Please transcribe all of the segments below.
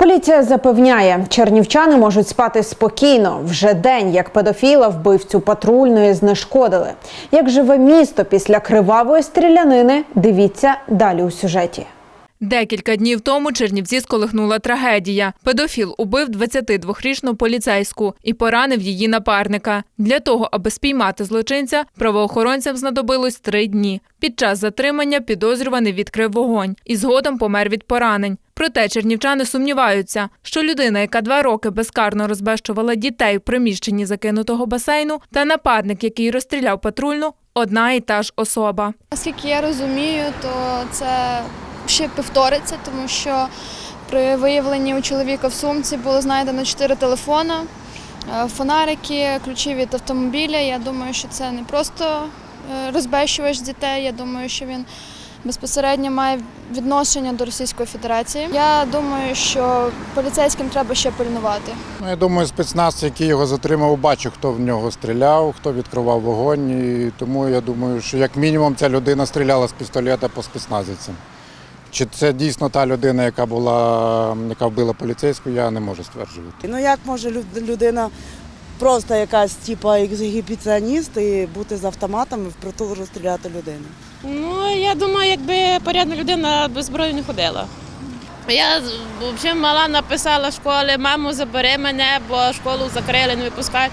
Поліція запевняє, чернівчани можуть спати спокійно. Вже день, як педофіла вбивцю патрульної знешкодили. Як живе місто після кривавої стрілянини, дивіться далі у сюжеті. Декілька днів тому Чернівці сколихнула трагедія. Педофіл убив 22-річну поліцейську і поранив її напарника. Для того, аби спіймати злочинця, правоохоронцям знадобилось три дні. Під час затримання підозрюваний відкрив вогонь і згодом помер від поранень. Проте чернівчани сумніваються, що людина, яка два роки безкарно розбещувала дітей в приміщенні закинутого басейну, та нападник, який розстріляв патрульну, одна і та ж особа. Наскільки я розумію, то це ще повториться, тому що при виявленні у чоловіка в сумці було знайдено чотири телефони, е, фонарики, ключі від автомобіля. Я думаю, що це не просто е, розбещувач дітей. Я думаю, що він безпосередньо має відношення до Російської Федерації. Я думаю, що поліцейським треба ще пильнувати. Ну, я думаю, спецназ, який його затримав, бачив, хто в нього стріляв, хто відкривав вогонь. І тому я думаю, що як мінімум ця людина стріляла з пістолета по спецназівцям. Чи це дійсно та людина, яка була, яка вбила поліцейську, я не можу стверджувати. Ну як може людина просто якась типа ексгібіціоніст і бути з автоматом і впритул розстріляти людину? Ну, я думаю, якби порядна людина без зброї не ходила. Я взагалі мала написала школі, мамо, забери мене, бо школу закрили, не випускають.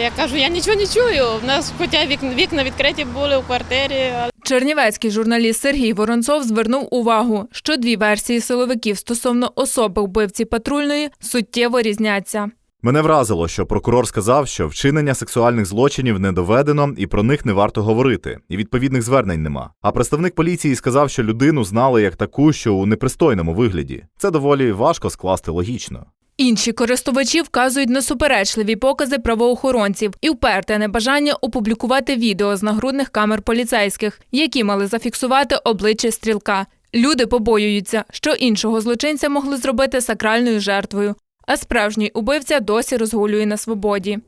Я кажу, я нічого не чую. У нас хоча вікна, відкриті були у квартирі, Чернівецький журналіст Сергій Воронцов звернув увагу, що дві версії силовиків стосовно особи вбивці патрульної суттєво різняться. Мене вразило, що прокурор сказав, що вчинення сексуальних злочинів не доведено і про них не варто говорити, і відповідних звернень нема. А представник поліції сказав, що людину знали як таку, що у непристойному вигляді. Це доволі важко скласти логічно. Інші користувачі вказують на суперечливі покази правоохоронців і вперте небажання опублікувати відео з нагрудних камер поліцейських, які мали зафіксувати обличчя стрілка. Люди побоюються, що іншого злочинця могли зробити сакральною жертвою, а справжній убивця досі розгулює на свободі.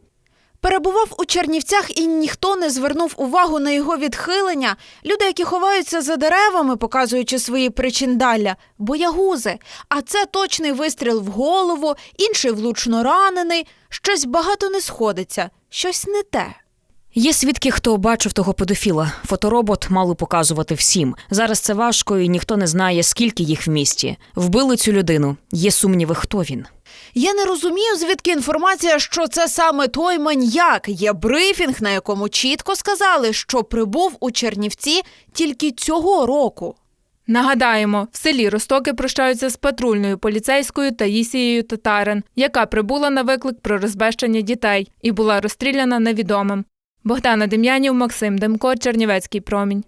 Перебував у Чернівцях і ніхто не звернув увагу на його відхилення. Люди, які ховаються за деревами, показуючи свої причиндалля, боягузи. А це точний вистріл в голову, інший влучно ранений. Щось багато не сходиться, щось не те. Є свідки, хто бачив того педофіла. Фоторобот мали показувати всім. Зараз це важко, і ніхто не знає, скільки їх в місті. Вбили цю людину. Є сумніви, хто він. Я не розумію, звідки інформація, що це саме той маньяк. Є брифінг, на якому чітко сказали, що прибув у Чернівці тільки цього року. Нагадаємо, в селі Ростоки прощаються з патрульною поліцейською Таїсією Татарин, яка прибула на виклик про розбещення дітей і була розстріляна невідомим. Богдана Дем'янів, Максим Демко, Чернівецький промінь.